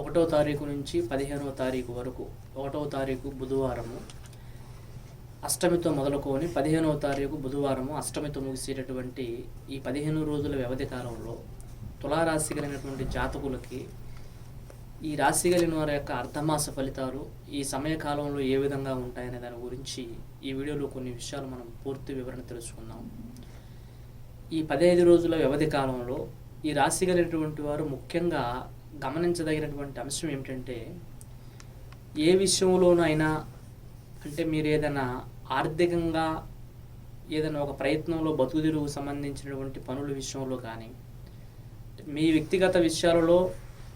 ఒకటో తారీఖు నుంచి పదిహేనవ తారీఖు వరకు ఒకటవ తారీఖు బుధవారము అష్టమితో మొదలుకొని పదిహేనవ తారీఖు బుధవారము అష్టమితో ముగిసేటటువంటి ఈ పదిహేను రోజుల వ్యవధి కాలంలో తులారాశి కలిగినటువంటి జాతకులకి ఈ రాశి కలిగిన వారి యొక్క అర్ధమాస ఫలితాలు ఈ సమయకాలంలో ఏ విధంగా ఉంటాయనే దాని గురించి ఈ వీడియోలో కొన్ని విషయాలు మనం పూర్తి వివరణ తెలుసుకుందాం. ఈ పదహైదు రోజుల వ్యవధి కాలంలో ఈ రాశి కలిగినటువంటి వారు ముఖ్యంగా గమనించదగినటువంటి అంశం ఏమిటంటే ఏ విషయంలోనైనా అంటే మీరు ఏదైనా ఆర్థికంగా ఏదైనా ఒక ప్రయత్నంలో బతుకుదిరుగు సంబంధించినటువంటి పనుల విషయంలో కానీ మీ వ్యక్తిగత విషయాలలో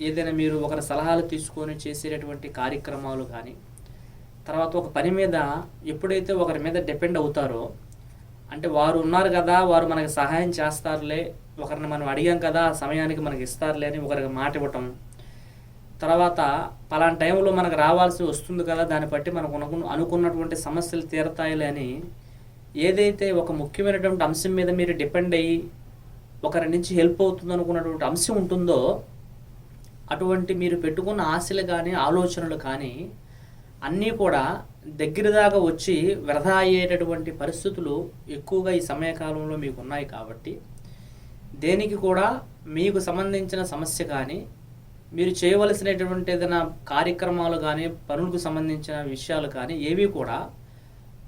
ఏదైనా మీరు ఒకరి సలహాలు తీసుకొని చేసేటటువంటి కార్యక్రమాలు కానీ తర్వాత ఒక పని మీద ఎప్పుడైతే ఒకరి మీద డిపెండ్ అవుతారో అంటే వారు ఉన్నారు కదా వారు మనకు సహాయం చేస్తారులే ఒకరిని మనం అడిగాం కదా సమయానికి మనకి ఇస్తారులే అని ఒకరికి మాట ఇవ్వటం. తర్వాత పలానా టైంలో మనకు రావాల్సి వస్తుంది కదా దాన్ని బట్టి మనకు అనుకున్నటువంటి సమస్యలు తీరతాయిలే అని ఏదైతే ఒక ముఖ్యమైనటువంటి అంశం మీద మీరు డిపెండ్ అయ్యి ఒకరి నుంచి హెల్ప్ అవుతుంది అనుకున్నటువంటి అంశం ఉంటుందో అటువంటి మీరు పెట్టుకున్న ఆశలు కానీ ఆలోచనలు కానీ అన్నీ కూడా దగ్గర దాకా వచ్చి వృధా అయ్యేటటువంటి పరిస్థితులు ఎక్కువగా ఈ సమయకాలంలో మీకు ఉన్నాయి కాబట్టి దేనికి కూడా మీకు సంబంధించిన సమస్య కానీ మీరు చేయవలసినటువంటి ఏదైనా కార్యక్రమాలు కానీ పనులకు సంబంధించిన విషయాలు కానీ ఏవి కూడా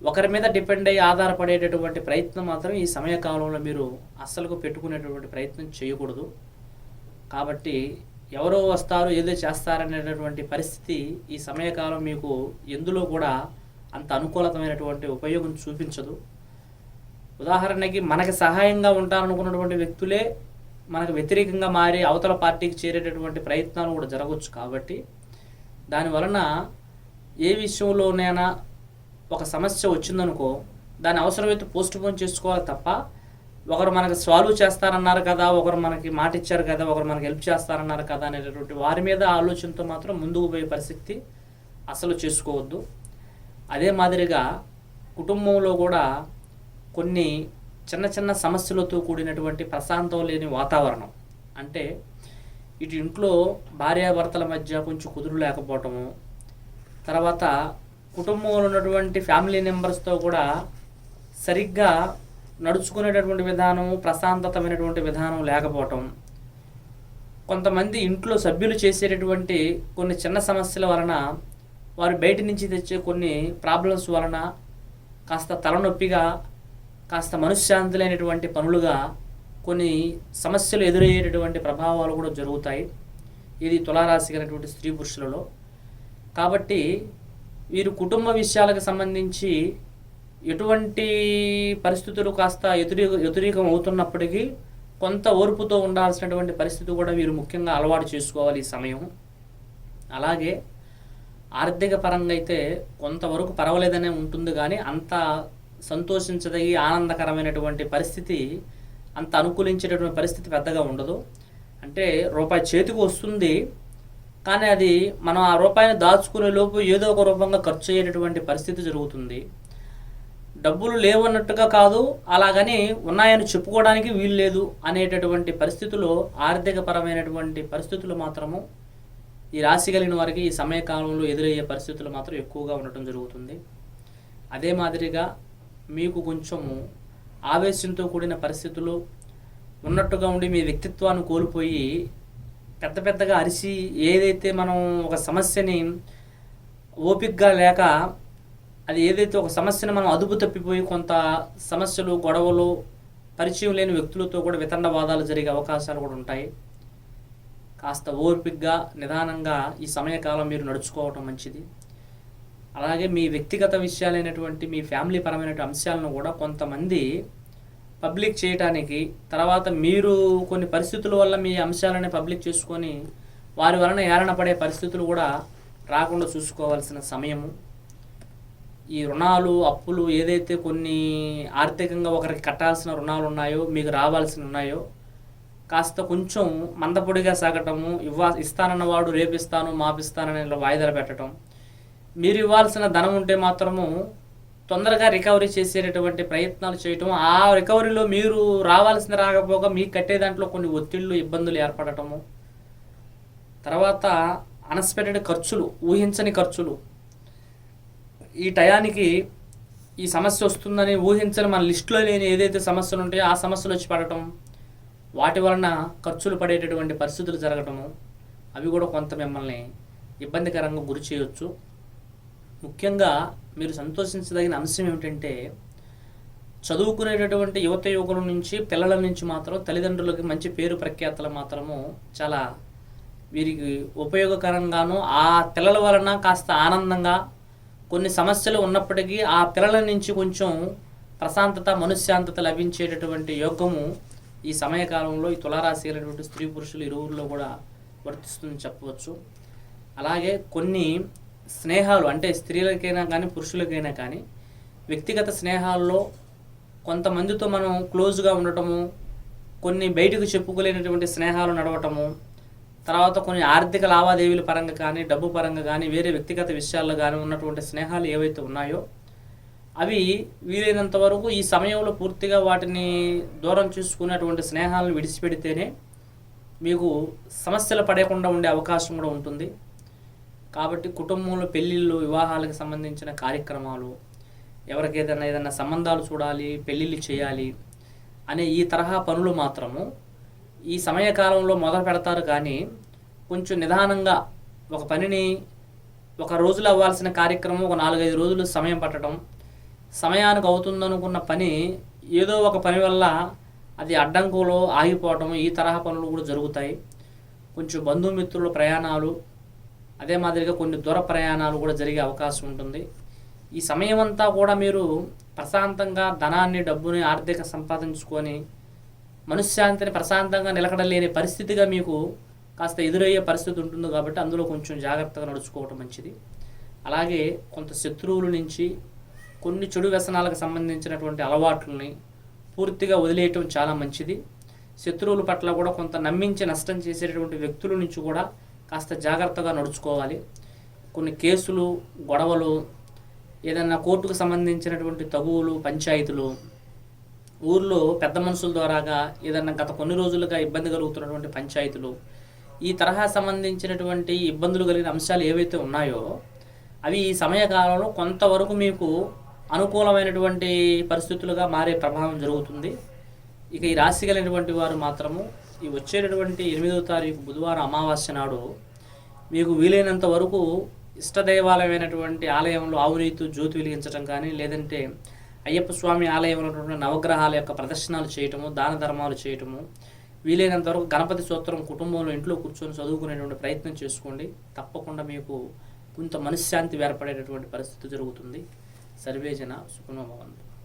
ఒకరి మీద డిపెండ్ అయ్యి ఆధారపడేటటువంటి ప్రయత్నం మాత్రం ఈ సమయకాలంలో మీరు అస్సలకు పెట్టుకునేటటువంటి ప్రయత్నం చేయకూడదు. కాబట్టి ఎవరో వస్తారు ఏదో చేస్తారనేటటువంటి పరిస్థితి ఈ సమయకాలం మీకు ఎందులో కూడా అంత అనుకూలతమైనటువంటి ఉపయోగం చూపించదు. ఉదాహరణకి మనకి సహాయంగా ఉంటారనుకున్నటువంటి వ్యక్తులే మనకు వ్యతిరేకంగా మారి అవతల పార్టీకి చేరేటటువంటి ప్రయత్నాలు కూడా జరగవచ్చు కాబట్టి దాని వలన ఏ విషయంలోనైనా ఒక సమస్య వచ్చిందనుకో దాని అవసరమైతే పోస్ట్ పోన్ చేసుకోవాలి తప్ప ఒకరు మనకు సాల్వ్ చేస్తారన్నారు కదా ఒకరు మనకి మాట ఇచ్చారు కదా ఒకరు మనకి హెల్ప్ చేస్తారన్నారు కదా అనేటటువంటి వారి మీద ఆలోచనతో మాత్రం ముందుకు పోయే పరిస్థితి అసలు చేసుకోవద్దు. అదే మాదిరిగా కుటుంబంలో కూడా కొన్ని చిన్న చిన్న సమస్యలతో కూడినటువంటి ప్రశాంతం లేని వాతావరణం. అంటే ఇటు ఇంట్లో భార్యాభర్తల మధ్య కొంచెం కుదురు లేకపోవటము తర్వాత కుటుంబంలో ఉన్నటువంటి ఫ్యామిలీ మెంబర్స్తో కూడా సరిగ్గా నడుచుకునేటటువంటి విధానం ప్రశాంతతమైనటువంటి విధానం లేకపోవటం కొంతమంది ఇంట్లో సభ్యులు చేసేటటువంటి కొన్ని చిన్న సమస్యల వలన వారు బయట నుంచి తెచ్చే కొన్ని ప్రాబ్లమ్స్ వలన కాస్త తలనొప్పిగా కాస్త మనశ్శాంతి లేనటువంటి పనులుగా కొన్ని సమస్యలు ఎదురయ్యేటటువంటి ప్రభావాలు కూడా జరుగుతాయి. ఇది తులారాశి కలిగినటువంటి స్త్రీ పురుషులలో. కాబట్టి వీరు కుటుంబ విషయాలకు సంబంధించి ఎటువంటి పరిస్థితులు కాస్త వ్యతిరేక వ్యతిరేకం అవుతున్నప్పటికీ కొంత ఓర్పుతో ఉండాల్సినటువంటి పరిస్థితి కూడా వీరు ముఖ్యంగా అలవాటు చేసుకోవాలి ఈ సమయం. అలాగే ఆర్థిక పరంగా అయితే కొంతవరకు పర్వాలేదనే ఉంటుంది కానీ అంత సంతోషించదగి ఆనందకరమైనటువంటి పరిస్థితి అంత అనుకూలించేటటువంటి పరిస్థితి పెద్దగా ఉండదు. అంటే రూపాయి చేతికి వస్తుంది కానీ అది మనం ఆ రూపాయిని దాచుకునే లోపు ఏదో ఒక రూపంగా ఖర్చు అయ్యేటటువంటి పరిస్థితి జరుగుతుంది. డబ్బులు లేవన్నట్టుగా కాదు అలాగని ఉన్నాయని చెప్పుకోవడానికి వీలు లేదు అనేటటువంటి పరిస్థితుల్లో ఆర్థిక పరమైనటువంటి పరిస్థితులు మాత్రము ఈ రాశి కలిగిన వారికి ఈ సమయకాలంలో ఎదురయ్యే పరిస్థితులు మాత్రం ఎక్కువగా ఉండటం జరుగుతుంది. అదే మాదిరిగా మీకు కొంచెము ఆవేశంతో కూడిన పరిస్థితులు ఉన్నట్టుగా ఉండి మీ వ్యక్తిత్వాన్ని కోల్పోయి పెద్ద పెద్దగా అరిసి ఏదైతే మనం ఒక సమస్యని ఓపికగా లేక అది ఏదైతే ఒక సమస్యను మనం అదుపు తప్పిపోయి కొంత సమస్యలు గొడవలు పరిచయం లేని వ్యక్తులతో కూడా వితండవాదాలు జరిగే అవకాశాలు కూడా ఉంటాయి. కాస్త ఓర్పిగ్గా నిదానంగా ఈ సమయకాలం మీరు నడుచుకోవటం మంచిది. అలాగే మీ వ్యక్తిగత విషయాలైనటువంటి మీ ఫ్యామిలీ పరమైన అంశాలను కూడా కొంతమంది పబ్లిక్ చేయటానికి తర్వాత మీరు కొన్ని పరిస్థితుల వల్ల మీ అంశాలని పబ్లిక్ చేసుకొని వారి వలన ఏలన పడే పరిస్థితులు కూడా రాకుండా చూసుకోవాల్సిన సమయము. ఈ రుణాలు అప్పులు ఏదైతే కొన్ని ఆర్థికంగా ఒకరికి కట్టాల్సిన రుణాలు ఉన్నాయో మీకు రావాల్సిన ఉన్నాయో కాస్త కొంచెం మందపొడిగా సాగటము ఇవ్వ ఇస్తానన్న వాడు రేపిస్తాను మాపిస్తానని ఇలా వాయిదాలు పెట్టడం మీరు ఇవ్వాల్సిన ధనం ఉంటే మాత్రము తొందరగా రికవరీ చేసేటటువంటి ప్రయత్నాలు చేయటం ఆ రికవరీలో మీరు రావాల్సిన రాకపోగా మీకు కట్టే దాంట్లో కొన్ని ఒత్తిళ్ళు ఇబ్బందులు ఏర్పడటము. తర్వాత అన్ఎక్స్పెక్టెడ్ ఖర్చులు ఊహించని ఖర్చులు. ఈ టయానికి ఈ సమస్య వస్తుందని ఊహించని మన లిస్టులో లేని ఏదైతే సమస్యలు ఉంటాయో ఆ సమస్యలు వచ్చి పడటం వాటి వలన ఖర్చులు పడేటటువంటి పరిస్థితులు జరగటము. అవి కూడా కొంత మిమ్మల్ని ఇబ్బందికరంగా గురి చేయొచ్చు. ముఖ్యంగా మీరు సంతోషించదగిన అంశం ఏమిటంటే చదువుకునేటటువంటి యువత యువకుల నుంచి పిల్లల నుంచి మాత్రం తల్లిదండ్రులకి మంచి పేరు ప్రఖ్యాతలు మాత్రము చాలా వీరికి ఉపయోగకరంగాను ఆ పిల్లల వలన కాస్త ఆనందంగా కొన్ని సమస్యలు ఉన్నప్పటికీ ఆ పిల్లల నుంచి కొంచెం ప్రశాంతత మనశ్శాంతత లభించేటటువంటి యోగము ఈ సమయకాలంలో ఈ తులారాశి అయినటువంటి స్త్రీ పురుషులు ఇరువురిలో కూడా వర్తిస్తుందని చెప్పవచ్చు. అలాగే కొన్ని స్నేహాలు అంటే స్త్రీలకైనా కానీ పురుషులకైనా కానీ వ్యక్తిగత స్నేహాల్లో కొంతమందితో మనం క్లోజ్గా ఉండటము కొన్ని బయటకు చెప్పుకోలేనటువంటి స్నేహాలు నడవటము తర్వాత కొన్ని ఆర్థిక లావాదేవీల పరంగా కానీ డబ్బు పరంగా కానీ వేరే వ్యక్తిగత విషయాల్లో కానీ ఉన్నటువంటి స్నేహాలు ఏవైతే ఉన్నాయో అవి వీలైనంత వరకు ఈ సమయంలో పూర్తిగా వాటిని దూరం చూసుకునేటువంటి స్నేహాలను విడిచిపెడితేనే మీకు సమస్యలు పడకుండా ఉండే అవకాశం కూడా ఉంటుంది. కాబట్టి కుటుంబంలో పెళ్ళిళ్ళు వివాహాలకు సంబంధించిన కార్యక్రమాలు ఎవరికి ఏదైనా ఏదైనా సంబంధాలు చూడాలి పెళ్ళిళ్ళు చేయాలి అనే ఈ తరహా పనులు మాత్రము ఈ సమయకాలంలో మొదలు పెడతారు కానీ కొంచెం నిదానంగా ఒక పనిని ఒక రోజులో అవ్వాల్సిన కార్యక్రమం ఒక నాలుగైదు రోజులు సమయం పట్టడం సమయానికి అవుతుందనుకున్న పని ఏదో ఒక పని వల్ల అది అడ్డంకులో ఆగిపోవటం ఈ తరహా పనులు కూడా జరుగుతాయి. కొంచెం బంధుమిత్రుల ప్రయాణాలు అదే మాదిరిగా కొన్ని దూర ప్రయాణాలు కూడా జరిగే అవకాశం ఉంటుంది. ఈ సమయం అంతా కూడా మీరు ప్రశాంతంగా ధనాన్ని డబ్బుని ఆర్థిక సంపాదించుకొని మనశ్శాంతిని ప్రశాంతంగా నిలకడలేని పరిస్థితిగా మీకు కాస్త ఎదురయ్యే పరిస్థితి ఉంటుంది కాబట్టి అందులో కొంచెం జాగ్రత్తగా నడుచుకోవటం మంచిది. అలాగే కొంత శత్రువుల నుంచి కొన్ని చెడు వ్యసనాలకు సంబంధించినటువంటి అలవాట్లని పూర్తిగా వదిలేయటం చాలా మంచిది. శత్రువుల పట్ల కూడా కొంత నమ్మించి నష్టం చేసేటటువంటి వ్యక్తుల నుంచి కూడా కాస్త జాగ్రత్తగా నడుచుకోవాలి. కొన్ని కేసులు గొడవలు ఏదైనా కోర్టుకు సంబంధించినటువంటి తగువులు పంచాయతీలు ఊర్లో పెద్ద మనుషుల ద్వారాగా ఏదన్నా గత కొన్ని రోజులుగా ఇబ్బంది కలుగుతున్నటువంటి పంచాయతీలు ఈ తరహా సంబంధించినటువంటి ఇబ్బందులు కలిగిన అంశాలు ఏవైతే ఉన్నాయో అవి ఈ సమయకాలంలో కొంతవరకు మీకు అనుకూలమైనటువంటి పరిస్థితులుగా మారే ప్రభావం జరుగుతుంది. ఇక ఈ రాశి కలిగినటువంటి వారు మాత్రము ఈ వచ్చేటటువంటి ఎనిమిదో తారీఖు బుధవారం అమావాస్య నాడు మీకు వీలైనంత వరకు ఇష్టదైవాలయమైనటువంటి ఆలయంలో ఆవునీతు జ్యోతి వెలిగించడం కానీ లేదంటే అయ్యప్ప స్వామి ఆలయంలో ఉన్నటువంటి నవగ్రహాల యొక్క ప్రదర్శనలు చేయటము దాన ధర్మాలు చేయటము వీలైనంత వరకు గణపతి సూత్రం కుటుంబంలో ఇంట్లో కూర్చొని చదువుకునేటువంటి ప్రయత్నం చేసుకోండి. తప్పకుండా మీకు కొంత మనశ్శాంతి ఏర్పడేటటువంటి పరిస్థితి జరుగుతుంది. సర్వేజన సుఖనోభవంతు.